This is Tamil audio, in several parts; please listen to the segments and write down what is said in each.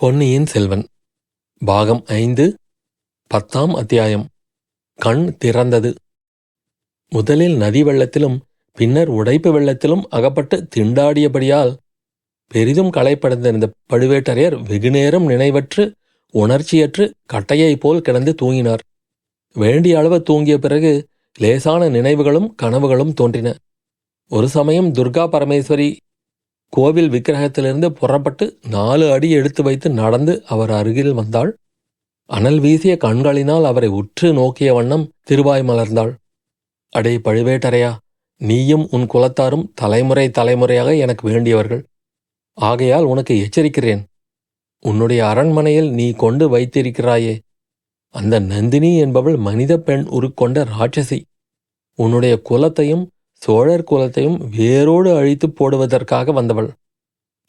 பொன்னியின் செல்வன் பாகம் ஐந்து பத்தாம் அத்தியாயம். கண் திறந்தது. முதலில் நதி வெள்ளத்திலும் பின்னர் உடைப்பு வெள்ளத்திலும் அகப்பட்டு திண்டாடியபடியால் பெரிதும் களைப்படைந்திருந்த பழுவேட்டரையர் வெகுநேரம் நினைவற்று உணர்ச்சியற்று கட்டையைப் போல் கிடந்து தூங்கினார். வேண்டிய அளவு தூங்கிய பிறகு லேசான நினைவுகளும் கனவுகளும் தோன்றின. ஒரு சமயம் துர்கா பரமேஸ்வரி கோவில் விக்கிரகத்திலிருந்து புறப்பட்டு நாலு அடி எடுத்து வைத்து நடந்து அவர் அருகில் வந்தாள். அனல் வீசிய கண்களினால் அவரை உற்று நோக்கிய வண்ணம் திருவாய் மலர்ந்தாள். அடே பழுவேட்டரையா நீயும் உன் குலத்தாரும் தலைமுறை தலைமுறையாக எனக்கு வேண்டியவர்கள். ஆகையால் உனக்கு எச்சரிக்கிறேன். உன்னுடைய அரண்மனையில் நீ கொண்டு வைத்திருக்கிறாயே. அந்த நந்தினி என்பவள் மனித பெண் உருக்கொண்ட ராட்சசி. உன்னுடைய குலத்தையும் சோழர் குலத்தையும் வேரோடு அழித்து போடுவதற்காக வந்தவள்.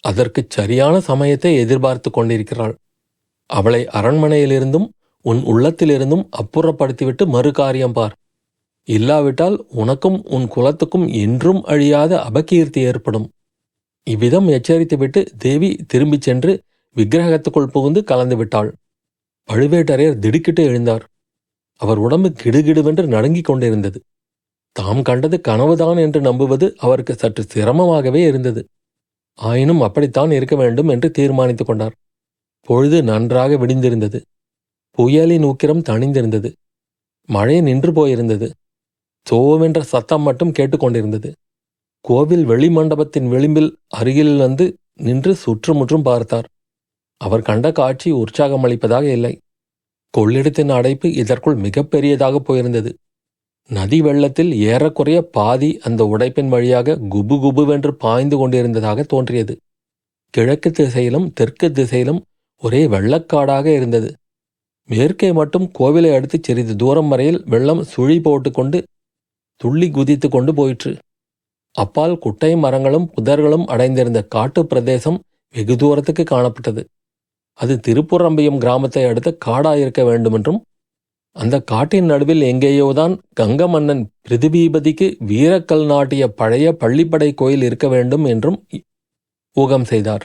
அதற்குச் சரியான சமயத்தை எதிர்பார்த்து கொண்டிருக்கிறாள். அவளை அரண்மனையிலிருந்தும் உன் உள்ளத்திலிருந்தும் அப்புறப்படுத்திவிட்டு மறு காரியம் பார். இல்லாவிட்டால் உனக்கும் உன் குலத்துக்கும் என்றும் அழியாத அபகீர்த்தி ஏற்படும். இவ்விதம் எச்சரித்துவிட்டு தேவி திரும்பிச் சென்று விக்கிரகத்துக்குள் புகுந்து கலந்து விட்டாள் பழுவேட்டரையர் திடுக்கிட்டு எழுந்தார். அவர் உடம்பு கிடுகிடுவென்று நடுங்கிக் கொண்டிருந்தது. தாம் கண்டது கனவுதான் என்று நம்புவது அவருக்கு சற்று சிரமமாகவே இருந்தது. ஆயினும் அப்படித்தான் இருக்க வேண்டும் என்று தீர்மானித்துக் கொண்டார். பொழுது நன்றாக விடிந்திருந்தது. புயலின் உக்கிரம் தணிந்திருந்தது. மழை நின்று போயிருந்தது. சோவென்ற சத்தம் மட்டும் கேட்டுக்கொண்டிருந்தது கோவில் வெளிமண்டபத்தின் விளிம்பில் அருகில் வந்து நின்று சுற்றுமுற்றும் பார்த்தார். அவர் கண்ட காட்சி உற்சாகமளிப்பதாக இல்லை. கொள்ளிடத்தின் அடைப்பு இதற்குள் மிகப்பெரியதாக போயிருந்தது. நதி வெள்ளத்தில் ஏறக்குறைய பாதி அந்த உடைப்பின் வழியாக குபு குபுவென்று பாய்ந்து கொண்டிருந்ததாக தோன்றியது. கிழக்கு திசையிலும் தெற்கு திசையிலும் ஒரே வெள்ளக்காடாக இருந்தது. மேற்கே மட்டும் கோவிலை அடுத்து சிறிது தூரம் வரையில் வெள்ளம் சுழி போட்டுக்கொண்டு துள்ளி குதித்து கொண்டு போயிற்று. அப்பால் குட்டை மரங்களும் புதர்களும் அடைந்திருந்த காட்டு பிரதேசம் வெகு தூரத்துக்கு காணப்பட்டது. அது திருப்புறம்பியம் கிராமத்தை அடுத்த காடாயிருக்க வேண்டுமென்றும் அந்த காட்டின் நடுவில் எங்கேயோதான் கங்க மன்னன் பிரதிபீபதிக்கு வீரக்கல் நாட்டிய பழைய பள்ளிப்படை கோயில் இருக்க வேண்டும் என்றும் ஊகம் செய்தார்.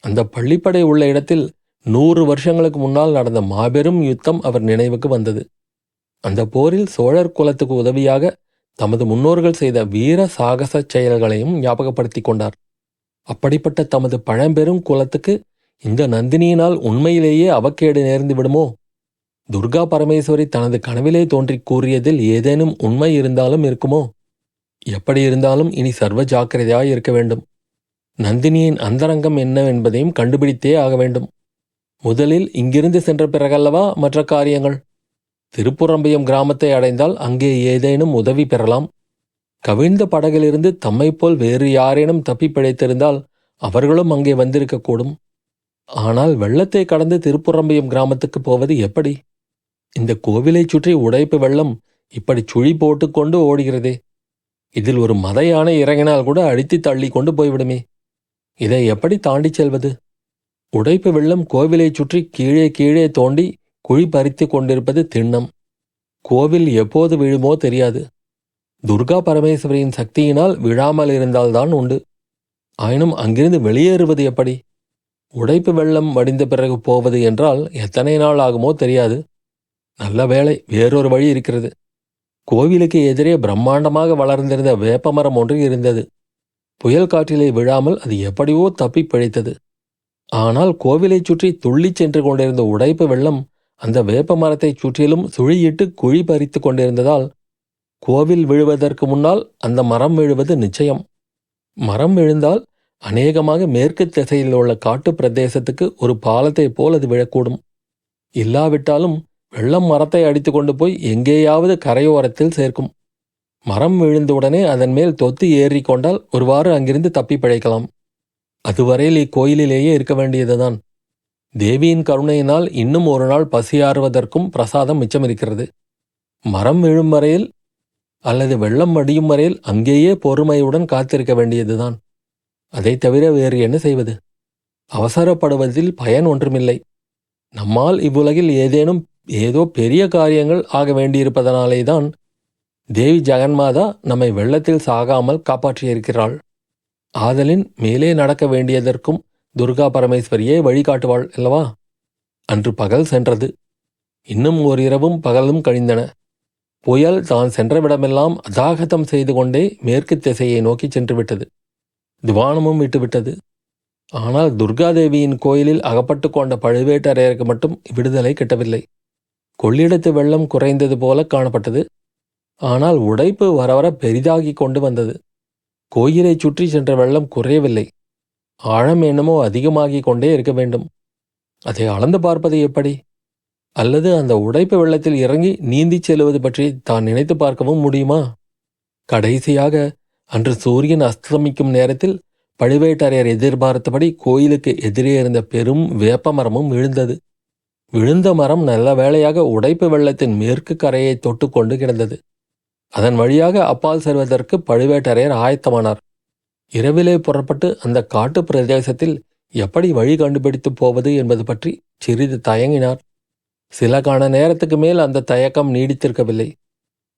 அந்த பள்ளிப்படை உள்ள இடத்தில் நூறு வருஷங்களுக்கு முன்னால் நடந்த மாபெரும் யுத்தம் அவர் நினைவுக்கு வந்தது. அந்த போரில் சோழர் குலத்துக்கு உதவியாக தமது முன்னோர்கள் செய்த வீர சாகச செயல்களையும் ஞாபகப்படுத்திக் கொண்டார். அப்படிப்பட்ட தமது பழம்பெரும் குலத்துக்கு இந்த நந்தினியினால் உண்மையிலேயே அவக்கேடு நேர்ந்து விடுமோ? துர்கா பரமேஸ்வரி தனது கனவிலே தோன்றி கூறியதில் ஏதேனும் உண்மை இருந்தாலும் இருக்குமோ? எப்படி இருந்தாலும் இனி சர்வ ஜாக்கிரதையாய் இருக்க வேண்டும். நந்தினியின் அந்தரங்கம் என்னவென்பதையும் கண்டுபிடித்தே ஆக வேண்டும். முதலில் இங்கிருந்து சென்ற பிறகல்லவா மற்ற காரியங்கள்? திருப்புறம்பயம் கிராமத்தை அடைந்தால் அங்கே ஏதேனும் உதவி பெறலாம். கவிழ்ந்த படகிலிருந்து தம்மைப்போல் வேறு யாரேனும் தப்பி பிழைத்திருந்தால் அவர்களும் அங்கே வந்திருக்கக்கூடும். ஆனால் வெள்ளத்தை கடந்து திருப்புறம்பயம் கிராமத்துக்கு போவது எப்படி? இந்த கோவிலைச் சுற்றி உடைப்பு வெள்ளம் இப்படி சுழி போட்டுக்கொண்டு ஓடுகிறதே. இதில் ஒரு மத யானை இறங்கினால் கூட அடித்து தள்ளி கொண்டு போய்விடுமே. இதை எப்படி தாண்டிச் செல்வது? உடைப்பு வெள்ளம் கோவிலைச் சுற்றி கீழே கீழே தோண்டி குழி பறித்து கொண்டிருப்பது திண்ணம். கோவில் எப்போது விழுமோ தெரியாது. துர்கா பரமேஸ்வரியின் சக்தியினால் விழாமல் இருந்தால்தான் உண்டு. ஆயினும் அங்கிருந்து வெளியேறுவது எப்படி? உடைப்பு வெள்ளம் வடிந்த பிறகு போவது என்றால் எத்தனை நாள் ஆகுமோ தெரியாது. நல்ல வேலை வேறொரு வழி இருக்கிறது. கோவிலுக்கு எதிரே பிரம்மாண்டமாக வளர்ந்திருந்த வேப்பமரம் ஒன்று இருந்தது. புயல் காற்றிலே விழாமல் அது எப்படியோ தப்பி பிழைத்தது. ஆனால் கோவிலைச் சுற்றி துள்ளிச் சென்று கொண்டிருந்த உடைப்பு வெள்ளம் அந்த வேப்ப மரத்தைச் சுற்றிலும் சுழியிட்டு குழி பறித்து கொண்டிருந்ததால் கோவில் விழுவதற்கு முன்னால் அந்த மரம் விழுவது நிச்சயம். மரம் விழுந்தால் அநேகமாக மேற்கு திசையில் உள்ள காட்டு பிரதேசத்துக்கு ஒரு பாலத்தைப் போல் அது விழக்கூடும். இல்லாவிட்டாலும் வெள்ளம் மரத்தை அடித்து கொண்டு போய் எங்கேயாவது கரையோரத்தில் சேர்க்கும். மரம் விழுந்தவுடனே அதன் மேல் தொத்து ஏறி கொண்டால் ஒருவாறு அங்கிருந்து தப்பி பிழைக்கலாம். அதுவரையில் இக்கோயிலிலேயே இருக்க வேண்டியதுதான். தேவியின் கருணையினால் இன்னும் ஒரு நாள் பசியாறுவதற்கும் பிரசாதம் மிச்சம் இருக்கிறது மரம் விழும் வரையில் அல்லது வெள்ளம் வடியும் வரையில் அங்கேயே பொறுமையுடன் காத்திருக்க வேண்டியதுதான். அதை தவிர வேறு என்ன செய்வது? அவசரப்படுவதில் பயன் ஒன்றுமில்லை. நம்மால் இவ்வுலகில் ஏதேனும் ஏதோ பெரிய காரியங்கள் ஆக வேண்டியிருப்பதனாலே தான் தேவி ஜெகன்மாதா நம்மை வெள்ளத்தில் சாகாமல் காப்பாற்றியிருக்கிறாள். ஆதலின் மேலே நடக்க வேண்டியதற்கும் துர்கா பரமேஸ்வரியே வழிகாட்டுவாள் அல்லவா? அன்று பகல் சென்றது. இன்னும் ஓரிரவும் பகலும் கழிந்தன. புயல் தான் சென்றவிடமெல்லாம் அதாகதம் செய்து கொண்டே மேற்கு திசையை நோக்கி சென்று விட்டது விட்டுவிட்டது. ஆனால் துர்காதேவியின் கோயிலில் அகப்பட்டு கொண்ட பழுவேட்டரையருக்கு மட்டும் விடுதலை கிட்டவில்லை. கொள்ளிடத்து வெள்ளம் குறைந்தது போல காணப்பட்டது. ஆனால் உடைப்பு வர வர பெரிதாகி கொண்டு வந்தது. கோயிலைச் சுற்றி சென்ற வெள்ளம் குறையவில்லை. ஆழம் என்னமோ அதிகமாகிக் கொண்டே இருக்க வேண்டும். அதை அளந்து பார்ப்பது எப்படி? அல்லது அந்த உடைப்பு வெள்ளத்தில் இறங்கி நீந்திச் செல்வது பற்றி தான் நினைத்து பார்க்கவும் முடியுமா? கடைசியாக அன்று சூரியன் அஸ்தமிக்கும் நேரத்தில் பழுவேட்டரையர் எதிர்பார்த்தபடி கோயிலுக்கு எதிரே இருந்த பெரும் வேப்பமரமும் விழுந்தது. விழுந்த மரம் நல்ல வேளையாக உடைப்பு வெள்ளத்தின் மேற்கு கரையை தொட்டுக்கொண்டு கிடந்தது. அதன் வழியாக அப்பால் செல்வதற்கு பழுவேட்டரையர் ஆயத்தமானார். இரவிலே புறப்பட்டு அந்த காட்டு பிரதேசத்தில் எப்படி வழி கண்டுபிடித்து போவது என்பது பற்றி சிறிது தயங்கினார். சில காண நேரத்துக்கு மேல் அந்த தயக்கம் நீடித்திருக்கவில்லை.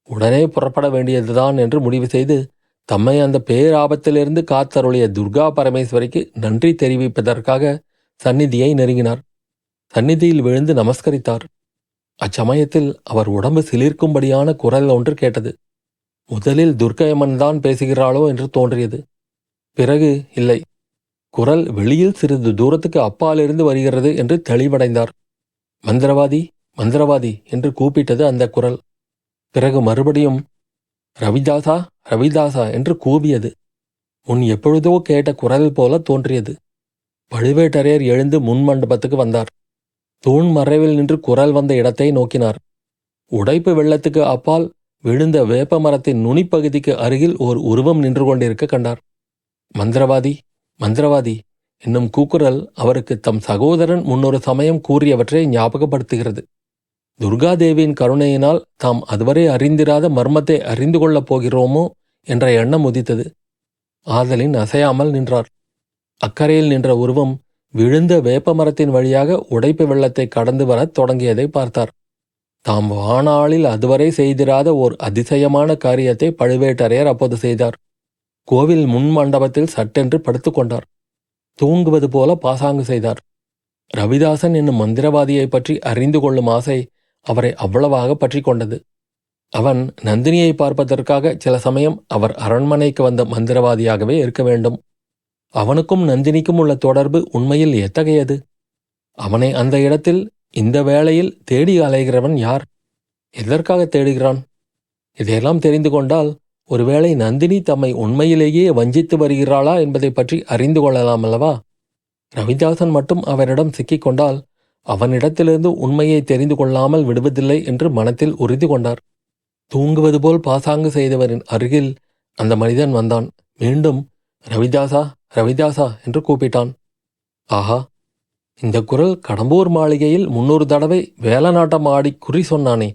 உடனே புறப்பட வேண்டியதுதான் என்று முடிவு செய்து தம்மை அந்த பேராபத்திலிருந்து காத்தருளிய துர்கா பரமேஸ்வரிக்கு நன்றி தெரிவிப்பதற்காக சந்நிதியை நெருங்கினார். சந்நிதியில் விழுந்து நமஸ்கரித்தார். அச்சமயத்தில் அவர் உடம்பு சிலிர்க்கும்படியான குரல் ஒன்று கேட்டது. முதலில் துர்க்கையம்மன் தான் பேசுகிறாளோ என்று தோன்றியது. பிறகு இல்லை. குரல் வெளியில் சிறிது தூரத்துக்கு அப்பாலிருந்து வருகிறது என்று தெளிவடைந்தார். மந்திரவாதி மந்திரவாதி என்று கூப்பிட்டது அந்த குரல். பிறகு மறுபடியும் ரவிதாசா ரவிதாசா என்று கூவியது. முன் எப்பொழுதோ கேட்ட குரல் போல தோன்றியது. பழுவேட்டரையர் எழுந்து முன் மண்டபத்துக்கு வந்தார். தூண் மறைவில் நின்று குரல் வந்த இடத்தை நோக்கினார். உடைப்பு வெள்ளத்துக்கு அப்பால் விழுந்த வேப்ப மரத்தின் நுனிப்பகுதிக்கு அருகில் ஓர் உருவம் நின்று கொண்டிருக்க கண்டார். மந்திரவாதி மந்திரவாதி என்னும் கூக்குரல் அவருக்கு தம் சகோதரன் முன்னொரு சமயம் கூறியவற்றை ஞாபகப்படுத்துகிறது. துர்காதேவியின் கருணையினால் தாம் அதுவரை அறிந்திராத மர்மத்தை அறிந்து கொள்ளப் போகிறோமோ என்ற எண்ணம் உதித்தது. ஆதலின் அசையாமல் நின்றார். அக்கறையில் நின்ற உருவம் விழுந்த வேப்பமரத்தின் வழியாக உடைப்பு வெள்ளத்தை கடந்து வரத் தொடங்கியதை பார்த்தார். தாம் வானாளில் அதுவரை செய்திராத ஓர் அதிசயமான காரியத்தை பழுவேட்டரையர் அப்போது செய்தார். கோவில் முன் மண்டபத்தில் சட்டென்று படுத்துக்கொண்டார் தூங்குவது போல பாசாங்கு செய்தார். ரவிதாசன் என்னும் மந்திரவாதியைப் பற்றி அறிந்து கொள்ளும் ஆசை அவரை அவ்வளவாக பற்றி கொண்டது. அவன் நந்தினியை பார்ப்பதற்காக சில சமயம் அவர் அரண்மனைக்கு வந்த மந்திரவாதியாகவே இருக்க வேண்டும். அவனுக்கும் நந்தினிக்கும் உள்ள தொடர்பு உண்மையில் எத்தகையது? அவனை அந்த இடத்தில் இந்த வேளையில் தேடி அலைகிறவன் யார்? எதற்காக தேடுகிறான்? இதையெல்லாம் தெரிந்து கொண்டால் ஒருவேளை நந்தினி தம்மை உண்மையிலேயே வஞ்சித்து வருகிறாளா என்பதை பற்றி அறிந்து கொள்ளலாம் அல்லவா? ரவிதாசன் மட்டும் அவரிடம் சிக்கிக்கொண்டால் அவனிடத்திலிருந்து உண்மையை தெரிந்து கொள்ளாமல் விடுவதில்லை என்று மனத்தில் உறுதி கொண்டார். தூங்குவது போல் பாசாங்கு செய்தவரின் அருகில் அந்த மனிதன் வந்தான். மீண்டும் ரவிதாசா ரவிதாசா என்று கூப்பிட்டான். ஆஹா இந்த குரல் கடம்பூர் மாளிகையில் முன்னூறு தடவை வேலநாட்டம் ஆடி குறி சொன்னானே.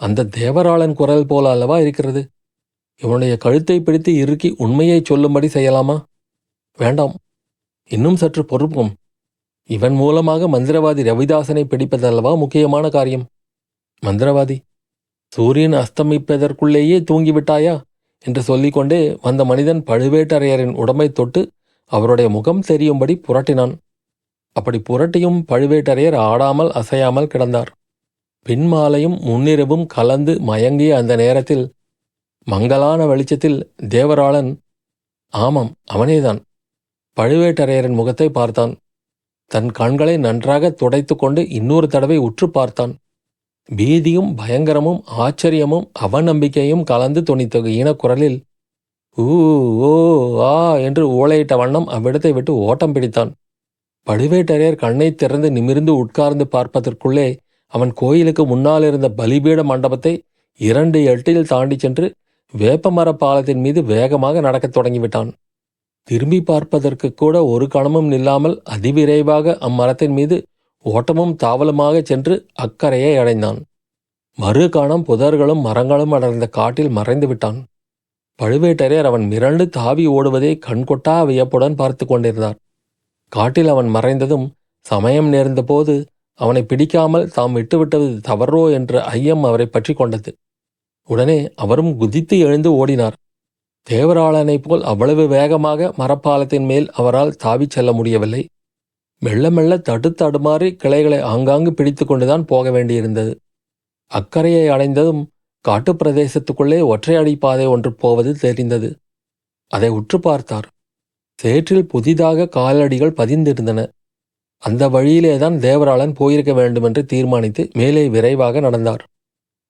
அந்த தேவராளன் குரல் போல அல்லவா இருக்கிறது? இவனுடைய கழுத்தை பிடித்து இறுக்கி உண்மையை சொல்லும்படி செய்யலாமா? வேண்டாம் இன்னும் சற்று பொறுப்போம். இவன் மூலமாக மந்திரவாதி ரவிதாசனை பிடிப்பதல்லவா முக்கியமான காரியம்? மந்திரவாதி சூரியன் அஸ்தமிப்பதற்குள்ளேயே தூங்கிவிட்டாயா? என்று சொல்லிக்கொண்டே வந்த மனிதன் பழுவேட்டரையரின் உடம்பை தொட்டு அவருடைய முகம் தெரியும்படி புரட்டினான். அப்படி புரட்டியும் பழுவேட்டரையர் ஆடாமல் அசையாமல் கிடந்தார். பின்மாலையும் முன்னிரவும் கலந்து மயங்கிய அந்த நேரத்தில் மங்கலான வெளிச்சத்தில் தேவராளன் ஆமாம் அவனேதான். பழுவேட்டரையரின் முகத்தை பார்த்தான். தன் கண்களை நன்றாக துடைத்து கொண்டு இன்னொரு தடவை உற்று பார்த்தான். பீதியும் பயங்கரமும் ஆச்சரியமும் அவநம்பிக்கையும் கலந்து துணித்த ஈனக்குரலில் ஊ ஓ ஆ என்று ஓலையிட்ட வண்ணம் அவ்விடத்தை விட்டு ஓட்டம் பிடித்தான். பழுவேட்டரையர் கண்ணை திறந்து நிமிர்ந்து உட்கார்ந்து பார்ப்பதற்குள்ளே அவன் கோயிலுக்கு முன்னால் இருந்த பலிபீட மண்டபத்தை இரண்டு எட்டில் தாண்டி சென்று வேப்பமர பாலத்தின் மீது வேகமாக நடக்கத் தொடங்கிவிட்டான். திரும்பி பார்ப்பதற்கு கூட ஒரு கணமும் நில்லாமல் அதிவிரைவாக அம்மரத்தின் மீது ஓட்டமும் தாவலமாக சென்று அக்கறையை அடைந்தான். மறுகாணம் புதர்களும் மரங்களும் அடர்ந்த காட்டில் மறைந்து விட்டான். பழுவேட்டரையர் அவன் மிரண்டு தாவி ஓடுவதை கண்கொட்டா வியப்புடன் பார்த்து கொண்டிருந்தார். காட்டில் அவன் மறைந்ததும் சமயம் நேர்ந்தபோது அவனை பிடிக்காமல் தாம் விட்டுவிட்டது தவறோ என்ற ஐயம் அவரை பற்றி கொண்டது. உடனே அவரும் குதித்து எழுந்து ஓடினார். தேவராளனைப் போல் அவ்வளவு வேகமாக மரப்பாலத்தின் மேல் அவரால் தாவிச் செல்ல முடியவில்லை. மெல்ல மெல்ல தடுத்தடுமாறி கிளைகளை ஆங்காங்கு பிடித்து கொண்டுதான் போக வேண்டியிருந்தது. அக்கறையை அடைந்ததும் காட்டுப் பிரதேசத்துக்குள்ளே ஒற்றையடி பாதை ஒன்று போவது தெரிந்தது. அதை உற்று பார்த்தார். சேற்றில் புதிதாக காலடிகள் பதிந்திருந்தன. அந்த வழியிலேதான் தேவராளன் போயிருக்க வேண்டுமென்று தீர்மானித்து மேலே விரைவாக நடந்தார்.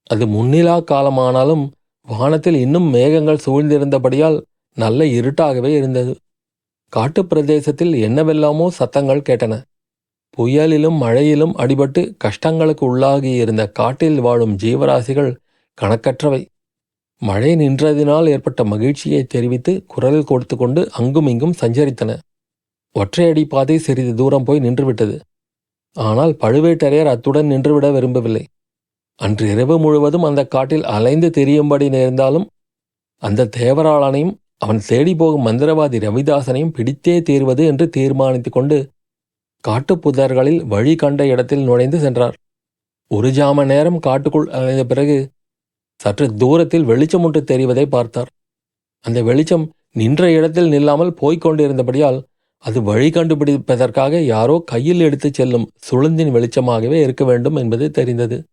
அது முன்னிலா காலமானாலும் வானத்தில் இன்னும் மேகங்கள் சூழ்ந்திருந்தபடியால் நல்ல இருட்டாகவே இருந்தது. காட்டுப் பிரதேசத்தில் என்னவெல்லாமோ சத்தங்கள் கேட்டன. புயலிலும் மழையிலும் அடிபட்டு கஷ்டங்களுக்கு உள்ளாகியிருந்த காட்டில் வாழும் ஜீவராசிகள் கணக்கற்றவை. மழை நின்றதினால் ஏற்பட்ட மகிழ்ச்சியை தெரிவித்து குரல் கொடுத்து கொண்டு அங்கும் இங்கும் சஞ்சரித்தன. ஒற்றையடி பாதை சிறிது தூரம் போய் நின்றுவிட்டது. ஆனால் பழுவேட்டரையர் அத்துடன் நின்றுவிட விரும்பவில்லை. அன்று இரவு முழுவதும் அந்த காட்டில் அலைந்து திரியும்படி நேர்ந்தாலும் அந்த தேவராளனையும் அவன் தேடி போகும் மந்திரவாதி ரவிதாசனையும் பிடித்தே தீர்வது என்று தீர்மானித்துக் கொண்டு காட்டுப் புதர்களில் வழி கண்ட இடத்தில் நுழைந்து சென்றார். ஒரு ஜாம நேரம் காட்டுக்குள் அலைந்த பிறகு சற்று தூரத்தில் வெளிச்சம் ஒன்று தெரிவதை பார்த்தார். அந்த வெளிச்சம் நின்ற இடத்தில் நில்லாமல் போய்க் கொண்டிருந்தபடியால் அது வழி கண்டுபிடிப்பதற்காக யாரோ கையில் எடுத்துச் செல்லும் சுளுந்தின் வெளிச்சமாகவே இருக்க வேண்டும் என்பது தெரிந்தது.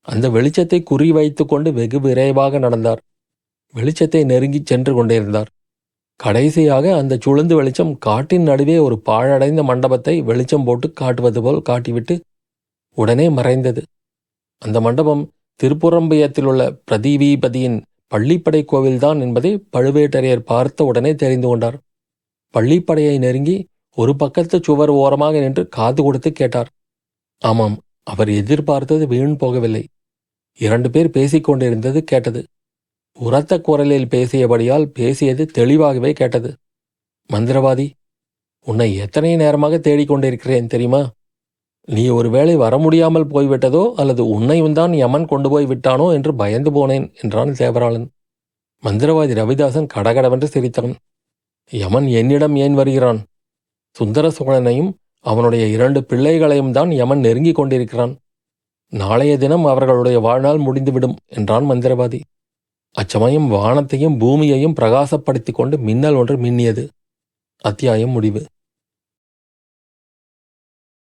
அந்த வெளிச்சத்தை குறிவைத்து கொண்டு வெகு விரைவாக நடந்தார். வெளிச்சத்தை நெருங்கிச் சென்று கொண்டிருந்தார். கடைசியாக அந்த சுழந்து வெளிச்சம் காட்டின் நடுவே ஒரு பாழடைந்த மண்டபத்தை வெளிச்சம் போட்டு காட்டுவது போல் காட்டிவிட்டு உடனே மறைந்தது. அந்த மண்டபம் திருப்புறம்பயத்தில் உள்ள பிரதீபதியின் பள்ளிப்படை கோவில்தான் என்பதை பழுவேட்டரையர் பார்த்த உடனே தெரிந்து கொண்டார். பள்ளிப்படையை நெருங்கி ஒரு பக்கத்து சுவர் ஓரமாக நின்று காது கொடுத்து கேட்டார். ஆமாம் அவர் எதிர்பார்த்தது வீண் போகவில்லை. இரண்டு பேர் பேசிக்கொண்டிருந்தது கேட்டது. உரத்த குரலில் பேசியபடியால் பேசியது தெளிவாகவே கேட்டது. மந்திரவாதி உன்னை எத்தனை நேரமாக தேடிக்கொண்டிருக்கிறேன் தெரியுமா? நீ ஒருவேளை வர முடியாமல் போய்விட்டதோ அல்லது உன்னையும் தான் யமன் கொண்டு போய் விட்டானோ என்று பயந்து போனேன் என்றான் சேவராளன். மந்திரவாதி ரவிதாசன் கடகடவென்று சிரித்தான். யமன் என்னிடம் ஏன் வருகிறான்? சுந்தர சோழனையும் அவனுடைய இரண்டு பிள்ளைகளையும் தான் யமன் நெருங்கிக் கொண்டிருக்கிறான். நாளைய தினம் அவர்களுடைய வாழ்நாள் முடிந்துவிடும் என்றான் மந்திரவாதி. அச்சமயம் வானத்தையும் பூமியையும் பிரகாசப்படுத்திக் கொண்டு மின்னல் ஒன்று மின்னியது. அத்தியாயம் முடிவு.